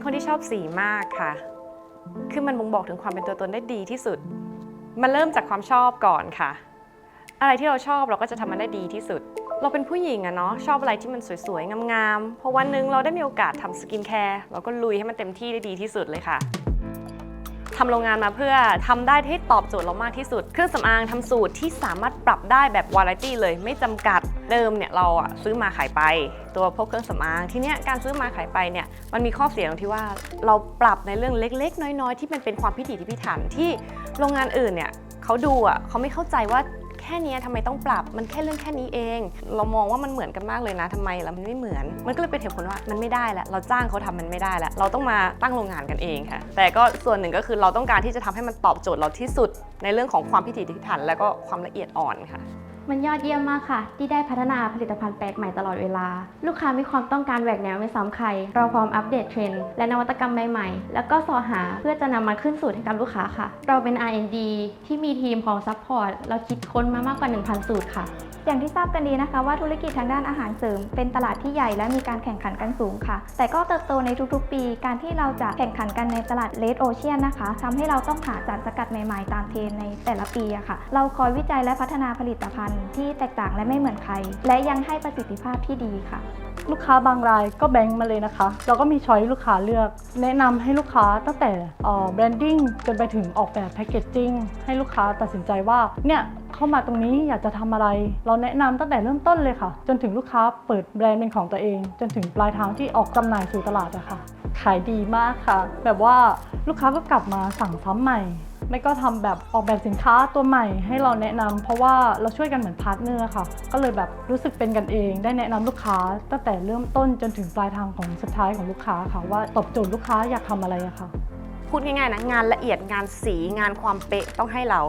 เป็นคนที่ชอบสีมากค่ะ คือมันบ่งบอกถึงความเป็นตัวตนได้ดีที่สุด มันเริ่มจากความชอบก่อนค่ะ อะไรที่เราชอบเราก็จะทำมันได้ดีที่สุด เราเป็นผู้หญิงอะเนาะชอบอะไรที่มันสวยๆงามๆพอวันหนึงเราได้มีโอกาสทำสกินแคร์เราก็ลุยให้มันเต็มที่ได้ดีที่สุดเลยค่ะ ทำโรงงานมาเพื่อทำได้ให้ตอบโจทย์เรามากที่สุด เครื่องสำอางทำสูตรที่สามารถปรับได้แบบวาไรตี้เลย ไม่จำกัดเดิมเนี่ยเราอะซื้อมาขายไป ตัวพวกเครื่องสำอางทีเนี้ยการซื้อมาขายไปเนี่ยมันมีข้อเสียตรงที่ว่าเราปรับในเรื่องเล็ก ๆ น้อย ๆ ที่มันเป็นความพิถีพิถันที่โรงงานอื่นเนี่ยเขาดูอะเขาไม่เข้าใจว่า แค่นี้ทำไมต้องปรับ มันแค่เรื่องแค่นี้เอง เรามองว่ามันเหมือนกันมากเลยนะทำไมแล้วมันไม่เหมือน มันก็เลยเป็นเหตุผลว่ามันไม่ได้แล้วเราจ้างเขาทำมันไม่ได้แล้ว เราต้องมาตั้งโรงงานกันเองค่ะ แต่ก็ส่วนหนึ่งก็คือเราต้องการที่จะทำให้มันตอบโจทย์เราที่สุดในเรื่องของความพิถีพิถัน และก็ความละเอียดอ่อนค่ะ มันยอดเยี่ยมมากค่ะ ที่ได้พัฒนาผลิตภัณฑ์แปลกใหม่ตลอดเวลา ลูกค้ามีความต้องการแหวกแนวไม่ซ้ำใคร เราพร้อมอัปเดตเทรนด์และนวัตกรรมใหม่ๆ แล้วก็สอหาเพื่อจะนำมาขึ้นสูตรให้กับลูกค้าค่ะ เราเป็น R&D ที่มีทีมของซัพพอร์ตเราคิดค้นมามากกว่า 1,000 สูตรค่ะ อย่างที่ทราบกันดีนะคะว่าธุรกิจทางด้านอาหารเสริม เป็นตลาดที่ใหญ่และมีการแข่งขันกันสูงค่ะ แต่ก็เติบโตในทุกๆ ปี การที่เราจะแข่งขันกันในตลาดเลดโอเชียนนะคะทำให้เราต้องหาสารสกัดใหม่ๆ ตามเทรนในแต่ละปีอะค่ะ เราคอยวิจัยและพัฒนาผลิตภัณฑ์ที่แตกต่างและไม่เหมือนใคร และยังให้ประสิทธิภาพที่ดีค่ะลูกค้าบางรายก็แบงค์มาเลยนะคะ เราก็มีช้อยลูกค้าเลือก แนะนำให้ลูกค้าตั้งแต่แบรนดิ้งจนไปถึงออกแบบแพคเกจจิ้งให้ลูกค้าตัดสินใจว่าเนี่ย เข้ามาตรงนี้อยากจะทำอะไร เราแนะนำตั้งแต่เริ่มต้นเลยค่ะ จนถึงลูกค้าเปิดแบรนด์เป็นของตัวเอง จนถึงปลายทางที่ออกจำหน่ายสู่ตลาดอะค่ะ ขายดีมากค่ะ แบบว่าลูกค้าก็กลับมาสั่งซ้ำใหม่ ไม่ก็ทำแบบออกแบบสินค้าตัวใหม่ให้เราแนะนำเพราะว่าเราช่วยกันเหมือนพาร์ทเนอร์ค่ะ ก็เลยแบบรู้สึกเป็นกันเอง ได้แนะนำลูกค้าตั้งแต่เริ่มต้นจนถึงปลายทางของสุดท้ายของลูกค้าค่ะว่าตอบโจทย์ลูกค้าอยากทำอะไรอะค่ะพูดง่ายๆนะงานละเอียดงานสีงานความเป๊ะต้องให้เรา